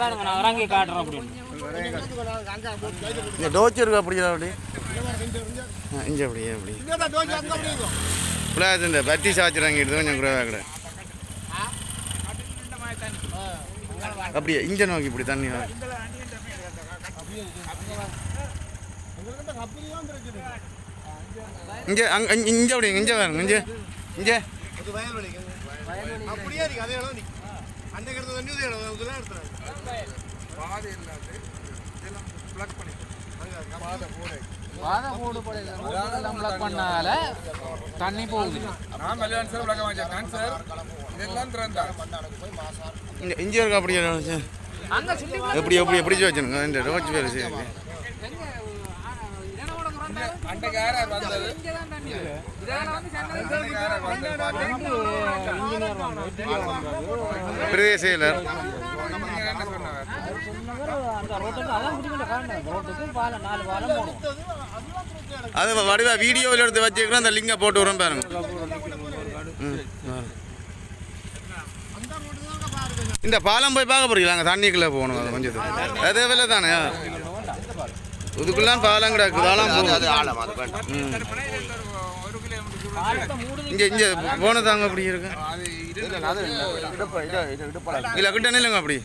பாருங்க நான் இறங்கி காட்டுறேன் அப்படின்னு இந்த டோச்சு இருக்கா அப்படி அப்படி இங்கே அப்படியே அப்படி பிள்ளையாச்சு இந்த பத்தி சாய்ச்சிறாங்க எடுத்து கொஞ்சம் குறைவாக கடை அப்படியே இங்கே நோக்கி இப்படி தண்ணி இங்கே அங்கே இங்கே அப்படி இங்கே பாருங்க இங்கே இங்கே. அப்படியே அந்த இடத்துல தண்ணி இதெல்லாம் எடுத்துறாங்க. பண்ணால தண்ணி போகுது. நான் மலையாளம் சார் உலக வாங்கிட்டேன் சார். இதெல்லாம் திறந்தா. இங்கே இங்கே இருக்கா அப்படியே சார் எப்படி எப்படி எப்படி வச்சுருங்க? இந்த ரோச்சு அன்றைக்கு யார் யார் வந்தது? பிரதேச செயலர் அது வடிவா வீடியோவில் எடுத்து வச்சுக்கிறோம் அந்த லிங்கை போட்டு விடுறோம் பாருங்க. இந்த பாலம் போய் பார்க்க போறீங்களா? அங்கே தண்ணிக்குள்ளே போகணும் அது கொஞ்சம் அதே வேலை தானே? இதுக்குள்ளாம் பாலம் கிடக்கு. பாலம் அது ஆழம் அது இங்கே இங்கே இங்கே போனதாங்க அப்படி இருக்கு. அது இல்லை கிட்ட இல்லைங்க அப்படி.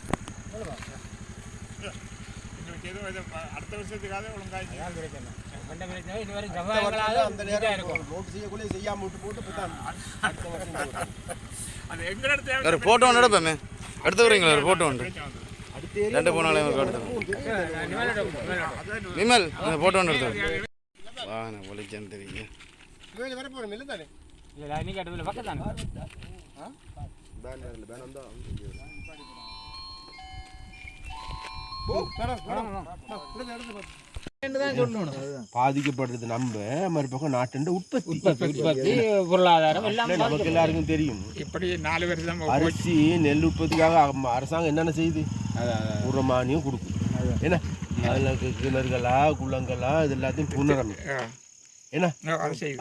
இதுவரை ஜவாங்களாவது போட்டு ஒரு ஃபோட்டோ ஒன்று எடுப்போமே எடுத்து வரீங்களா ஒரு ஃபோட்டோ ஒன்று ரெண்டு போனாலே எடுத்து விமல் அந்த ஃபோட்டோ ஒன்று எடுத்து இவன் வர போறோம் இல்லை தானே இல்லை நீ கேட்டதில்ல பக்கத்தானே பாதிக்கப்படுறது நம்ம மறுபக்கம் நாட்டு உற்பத்தி உற்பத்தி பொருளாதாரம் எல்லாம் நமக்கு எல்லாருக்கும் தெரியும் இப்படி நாலு பேர் தான் அரிசி நெல் உற்பத்திக்காக அரசாங்கம் என்னென்ன செய்யுது உரமானியம் கொடுக்கும் என்ன அதில் கிணறுகளா குளங்களா இது எல்லாத்தையும் புனரமை என்ன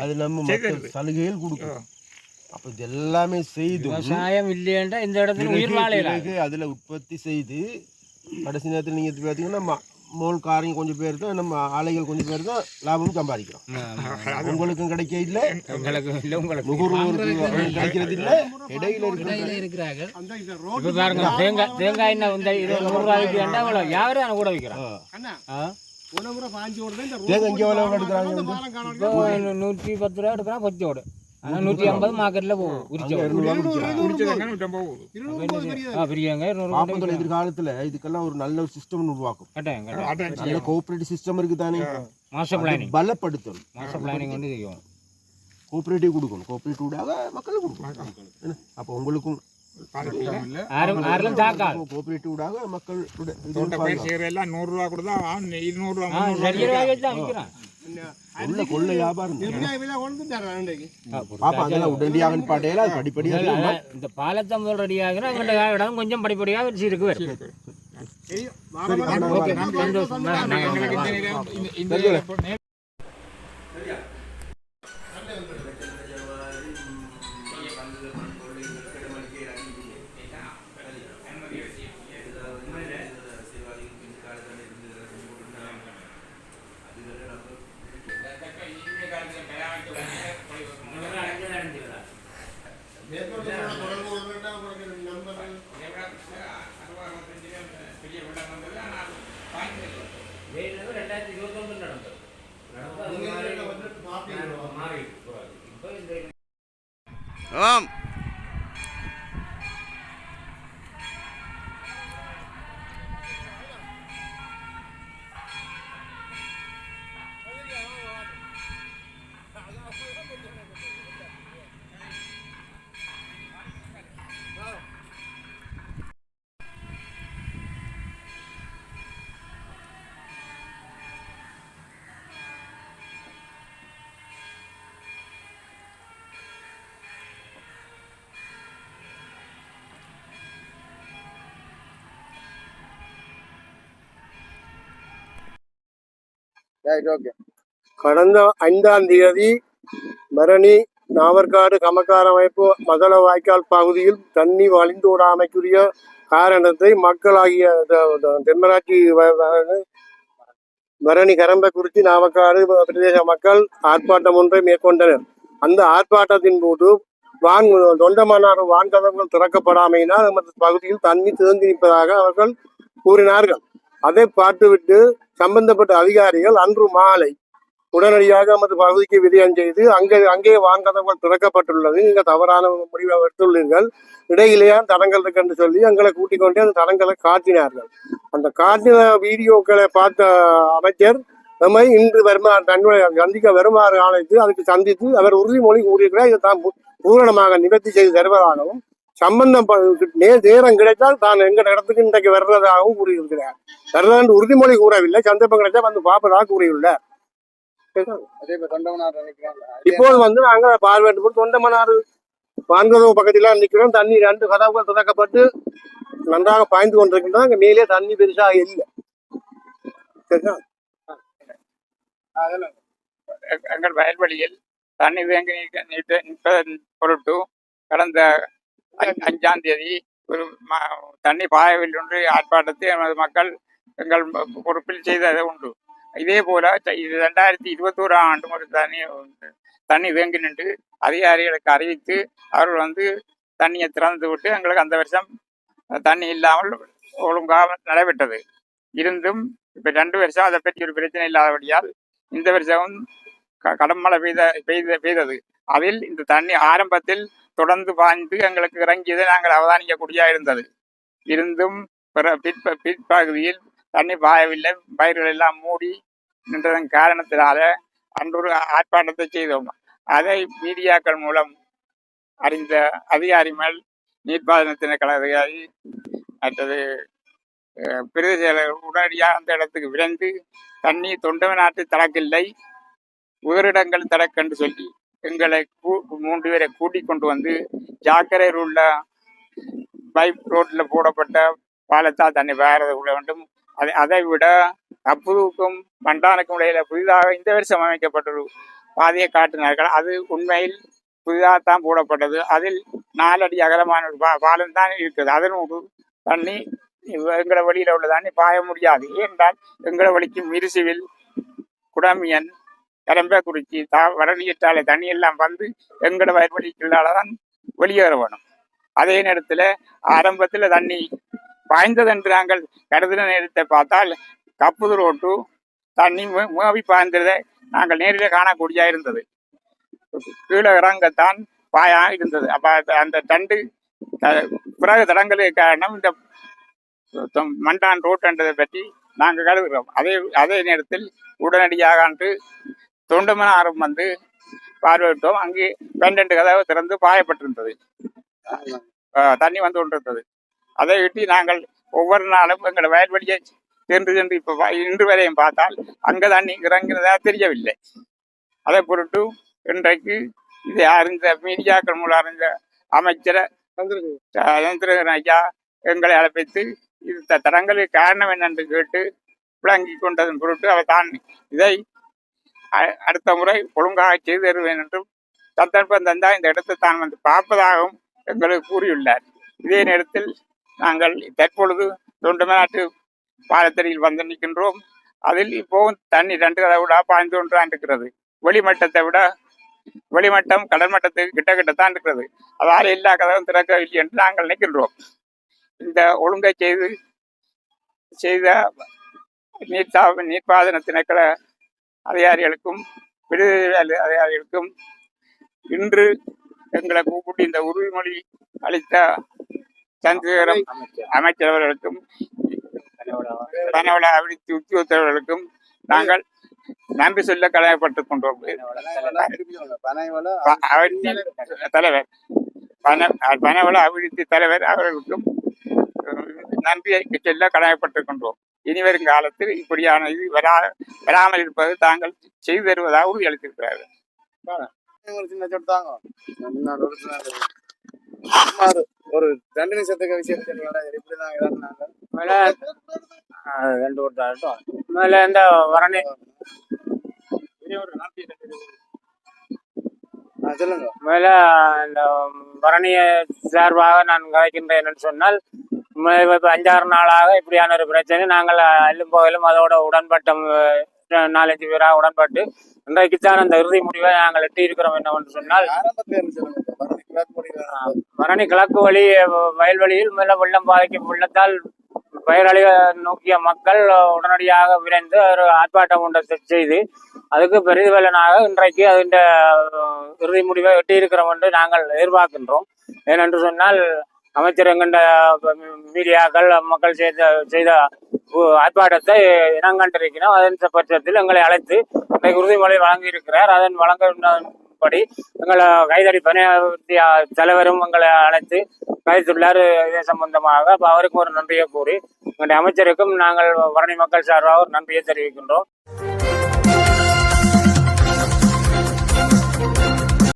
அது நம்ம மக்கள் சலுகைகள் கொடுக்கும். அப்போ இது எல்லாமே செய்து விவசாயம் இல்லையென்றா இந்த இடத்துல உயிர் வாழையில அதில் உற்பத்தி செய்து கடைசி நேரத்தில் நீங்கள் பார்த்தீங்கன்னா மோல் காரியம் கொஞ்சம் பேர் தான் நம்ம ஆலைகள் கொஞ்சம் பேர் தான் லாபம் சம்பாதிக்கிறோம். உங்களுக்கும் கிடைக்க இல்லை. உங்களுக்கு இல்லை உங்களுக்கு நுகர்வோருக்கு கிடைக்கிறது இல்லை. இடையில இருக்கிற இருக்கிறார்கள். தேங்காய் தேங்காய் என்ன இது நூறு ரூபாய்க்கு இவ்வளோ யாரும் கூட விற்கிறான் ஆ தேங்க இங்கே எவ்வளோ எடுக்கிறாங்க நூற்றி பத்து ரூபா எடுக்கிறான் பச்சோடு ஆனால் நூற்றி ஐம்பது. மார்க்கெட்டில் போகும் ஆ பெரியவங்க பாப்பந்தோட எதிர்காலத்தில் இதுக்கெல்லாம் ஒரு நல்ல ஒரு சிஸ்டம் உருவாக்கும். நல்ல கோஆபரேட்டிவ் சிஸ்டம் இருக்கு தானே? மாஸ்டர் பிளானிங் பலப்படுத்தணும். மாஸ்டர் பிளானிங் வந்து செய்யும் கோஆபரேட்டிவ் கொடுக்கணும். கோஆபரேட்டிவ்டாக மக்களுக்கு கொடுக்கணும். என்ன? அப்போ உங்களுக்கும் இந்த பாலத்தை முதல் ரெடி ஆகுனா எங்கள்ட்ட இடம் கொஞ்சம் படிப்படியாக வச்சு இருக்கு சந்தோஷம் எங்களுக்கு இந்த நேரம் இந்த- இந்த ரைட் ஓகே கடந்த ஐந்தாம் தேதி மரணி நாவற்காடு கமக்கார அமைப்பு மகள வாய்க்கால் பகுதியில் தண்ணி வழிந்து விடாமைக்குரிய காரணத்தை மக்களாகிய தென்மராட்சி மரணி கரம்பை குறித்து நாவக்காடு பிரதேச மக்கள் ஆர்ப்பாட்டம் ஒன்றை மேற்கொண்டனர். அந்த ஆர்ப்பாட்டத்தின் போது வான் தொண்டமன்னார் வான்கதவுகள் திறக்கப்படாமையினால் நமது பகுதியில் தண்ணி தேங்கி நிற்பதாக அவர்கள் கூறினார்கள். அதை பார்த்துவிட்டு சம்பந்தப்பட்ட அதிகாரிகள் அன்று மாலை உடனடியாக நமது பகுதிக்கு விஜயம் செய்து அங்கே அங்கே வான்கதவுகள் திறக்கப்பட்டுள்ளது. நீங்க தவறான முடிவை எடுத்துள்ளீர்கள். இடையிலேயே தடங்கள் இருக்குன்னு சொல்லி எங்களை கூட்டிக் கொண்டே அந்த தடங்களை காட்டினார்கள். அந்த காட்டின வீடியோக்களை பார்த்த அமைச்சர் நம்மை இன்று வருமாறு தன்னுடைய சந்திக்க வருமாறு அழைத்து அதுக்கு சந்தித்து அவர் உறுதிமொழி கூறியிருக்கிறார். இதை தான் பூரணமாக நிவர்த்தி செய்து தருவதாகவும் சம்பந்தம் நே- நேரம் கிடைத்தால் தான் எங்க இடத்துக்கு இன்றைக்கு வர்றதாகவும் கூறியிருக்கிறார். வர்றதென்று உறுதிமொழி கூறவில்லை. சந்தர்ப்பம் கிடைச்சா வந்து பார்ப்பதாக கூறியுள்ளார். இப்போது வந்து நாங்க பார்வையிட்டு தொண்டமனாறு வான்கதவு பக்கத்தில் நிற்கிறோம் தண்ணி ரெண்டு கதவுகள் திறக்கப்பட்டு நன்றாக பாய்ந்து கொண்டிருக்கின்றன. அங்க மேலே தண்ணி பெருசாக இல்லை. சரிங்களா எங்க- எங்கள் வயல்வெளியில் தண்ணி நிற்க- நிற்பதன் பொருட்டு கடந்த அஞ்சாம் தேதி ஒரு தண்ணி பாயவில்லை என்று ஆர்ப்பாட்டத்தை எமது மக்கள் எங்கள் பொறுப்பில் செய்தது உண்டு. இதே போல இது ரெண்டாயிரத்தி இருபத்தோராம் ஆண்டு ஒரு தண்ணி தண்ணி வேங்கி நின்று அதிகாரிகளுக்கு அறிவித்து அவர்கள் வந்து தண்ணியை திறந்து விட்டு எங்களுக்கு அந்த வருஷம் தண்ணி இல்லாமல் ஒழுங்காக நடைபெற்றது. இருந்தும் இப்ப ரெண்டு வருஷம் அதை பற்றி ஒரு பிரச்சனை இல்லாதபடியால் இந்த வருஷம் க- கடும் மழை பெய்த பெய்த பெய்தது. அதில் இந்த தண்ணி ஆரம்பத்தில் தொடர்ந்து பாய்ந்து எங்களுக்கு இறங்கியதை நாங்கள் அவதானிக்கக்கூடியா இருந்தது. இருந்தும் பிற பிற்ப பிற்பகுதியில் தண்ணி பாயவில்லை. பயிர்கள் எல்லாம் மூடி நின்றதன் காரணத்தினால அன்றொரு ஆர்ப்பாட்டத்தை செய்தோம். அதை மீடியாக்கள் மூலம் அறிந்த அதிகாரிகள் நீர்ப்பாசனத்தின கழக அதிகாரி மற்றது பிரதேச செயலர் உடனடியாக அந்த இடத்துக்கு விரைந்து தண்ணி தொண்டை நாட்டு தடக்கில்லை உயரிடங்கள் தடக்கென்று சொல்லி எங்களை கூ- மூன்று பேரை கூட்டி கொண்டு வந்து ஜாக்கரையில் உள்ள பைப் ரோட்ல போடப்பட்ட பாலத்தால் தண்ணி வேறது விட வேண்டும். அதை அதை விட அப்புதுவுக்கும் பண்டானுக்கும் இடையில புதிதாக இந்த வருஷம் அமைக்கப்பட்டுள்ள ஒரு பாதையை காட்டினார்கள். அது உண்மையில் புதிதாக தான் போடப்பட்டது. அதில் நாலடி அகலமான ஒரு பா- பாலம் தான் இருக்குது. அதனோடு தண்ணி எங்களை வழியில உள்ள தண்ணி பாய முடியாது. ஏனென்றால் எங்களை வழிக்கும் மிருசுவில் குடமியன் கரம்பக்குறிச்சி தா வடநீட்டால தண்ணி எல்லாம் வந்து எங்களோட வயல்வெளிக்குள்ளால தான் வெளியேற வேணும் அதே நேரத்தில் ஆரம்பத்தில் தண்ணி பாய்ந்தது என்று நாங்கள் கருதின நேரத்தை பார்த்தால் கப்புது ரோட்டு தண்ணி மூவி பாய்ந்ததை நாங்கள் நேரில் காணக்கூடியா இருந்தது. கீழே இறங்கத்தான் பாயா இருந்தது. அப்ப அந்த- தண்டு பிறகு தடங்களுக்கு காரணம் இந்த மண்டான் மண்டான் ரோட்டுன்றதை பற்றி நாங்கள் கருதுகிறோம். அதே அதே நேரத்தில் உடனடியாக அன்று தொண்டமனாரும் வந்து பார்வையிட்டோம். அங்கே பன்னெண்டு கதவு திறந்து பாயப்பட்டிருந்தது. தண்ணி வந்து கொண்டிருந்தது. அதை விட்டு நாங்கள் ஒவ்வொரு நாளும் எங்களோட வயல்வெளியை சென்று சென்று இப்போ இன்று வரையும் பார்த்தால் அங்கே தண்ணி இறங்குறதா தெரியவில்லை. அதை பொருட்டு இன்றைக்கு இதை அறிந்த மீடியாக்கள் மூலம் அறிந்த அமைச்சரை அஹ், ஐயா எங்களை அழைப்பித்து இது த- தடங்களுக்கு காரணம் என்னென்று கேட்டு விளங்கி கொண்டதன் பொருட்டு அவர் தான் இதை அடுத்த முறை ஒழுங்காக செய்து தருவேன் என்றும் சந்தர்ப்பம் தந்தால் இந்த இடத்தை தான் வந்து பார்ப்பதாகவும் எங்களுக்கு கூறியுள்ளார். இதே நேரத்தில் நாங்கள் தற்பொழுது தொண்டமநாட்டு பாலத்தடியில் வந்து நிற்கின்றோம். அதில் இப்போவும் தண்ணி ரெண்டு கதை விட பாய்ந்து ஒன்றான் இருக்கிறது. வெளிமட்டத்தை விட வெளிமட்டம் கடல் மட்டத்துக்கு கிட்ட கிட்ட தான் இருக்கிறது. அதால் எல்லா கதவும் திறக்கவில்லை என்று நாங்கள் நிற்கின்றோம் இந்த ஒழுங்கை செய்து செய்த நீர்த்தா நீர்ப்பாதன திணைக்களை அதிகாரிகளுக்கும் விடுதலை அதிகாரிகளுக்கும் இன்று எங்களை கூப்பிட்டு இந்த உறுதிமொழி அளித்த சந்திரசேகரம் அமைச்சர். அவர்களுக்கும் பனவள அபிவிருத்தி உத்தியோகத்தர்களுக்கும் நாங்கள் நன்றி சொல்ல கடமைப்பட்டுக் கொண்டோம். தலைவர் பன பனவள அபிவிருத்தி தலைவர் அவர்களுக்கும் நன்றியை சொல்ல கடமைப்பட்டுக் கொண்டோம். இனி வரும் காலத்தில் இப்படியான இது வரா வராமல் இருப்பது தாங்கள் செய்து தருவதாக உறுதியளித்திருக்கிறார்கள் ஒரு சொன்னீங்களா எப்படிதான் இதான்னாங்க மேலே ரெண்டு கொடுத்தாட்டும் மேலே இந்த வரணி சொல்லுங்க. மேல இந்த பரணிய சார்பாக நான் கதைக்கின்றேன் என்று சொன்னால் இப்ப அஞ்சாறு நாளாக இப்படியான ஒரு பிரச்சனை. நாங்கள் அல்லும் போகலும் அதோட உடன்பட்டம் அஹ், நாலஞ்சு பேராக உடன்பட்டு இன்றைக்குத்தான் அந்த இறுதி முடிவை நாங்கள் எட்டி இருக்கிறோம் என்னவென்று சொன்னால் பரணி கிழக்கு வழி வயல்வெளியில் மேல வெள்ளம் பாதிக்கும் வெள்ளத்தால் பயிரழிய நோக்கிய மக்கள் உடனடியாக விரைந்து ஒரு ஆர்ப்பாட்டம் ஒன்றை செய்து அதுக்கு பெரிதுவலனாக இன்றைக்கு அஹ், இறுதி முடிவை எட்டியிருக்கிறோம் என்று நாங்கள் எதிர்பார்க்கின்றோம். ஏனென்று சொன்னால் அமைச்சர் எங்கண்ட மீடியாக்கள் மக்கள் செய்த செய்த ஆர்ப்பாட்டத்தை இனங்கண்டிருக்கிறோம் அதன் பட்சத்தில் எங்களை அழைத்து இன்றைக்கு உறுதிமொழி வழங்கியிருக்கிறார். அதன் வழங்கின்படி எங்களை கைதடி பணியாற்றிய தலைவரும் எங்களை அழைத்து கைதுள்ளார் இது சம்பந்தமாக அவருக்கும் ஒரு நன்றியை கூறி எங்களுடைய அமைச்சருக்கும் நாங்கள் வரணி மக்கள் சார்பாக ஒரு நன்றியை தெரிவிக்கின்றோம்.